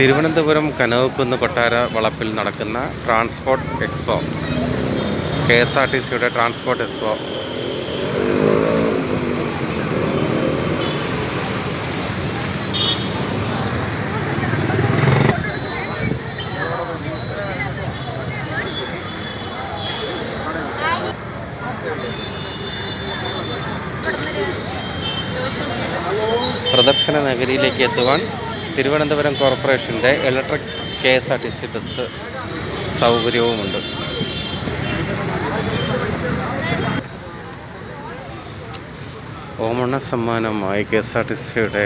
തിരുവനന്തപുരം കനകക്കുന്ന് കൊട്ടാര വളപ്പിൽ നടക്കുന്ന transport expo K S R T സിയുടെ ട്രാൻസ്പോർട്ട് എക്സ്പോ. പ്രദർശന നഗരിയിലേക്ക് എത്തുവാൻ തിരുവനന്തപുരം കോർപ്പറേഷന്റെ electric K S R T C bus സൗകര്യവുമുണ്ട്. ഓമണ സമ്മാനമായി കെ എസ് ആർ ടി സിയുടെ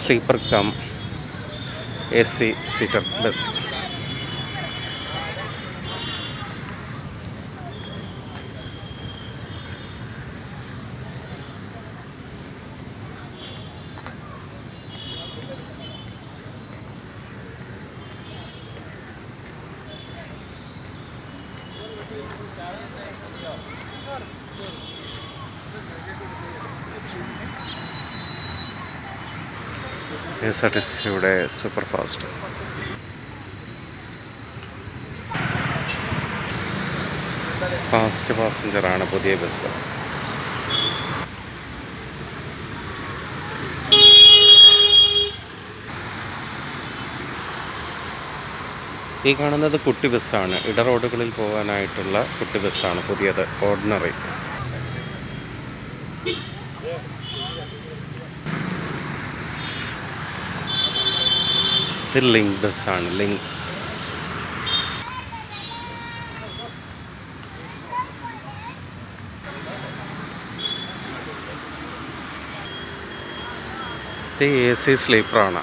sleeper cum A C seater bus. K S R T സിയുടെ സൂപ്പർ ഫാസ്റ്റ് ഫാസ്റ്റ് പാസഞ്ചറാണ് പുതിയ ബസ് ഈ കാണുന്നത് കുട്ടി ബസ്സാണ്. ഇട റോഡുകളിൽ പോകാനായിട്ടുള്ള കുട്ടി ബസ്സാണ് പുതിയത് ഓർഡിനറി. ഇത് ലിങ്ക് ബസ്സാണ് ലിങ്ക്. ഇത് എ സി സ്ലീപ്പറാണ്.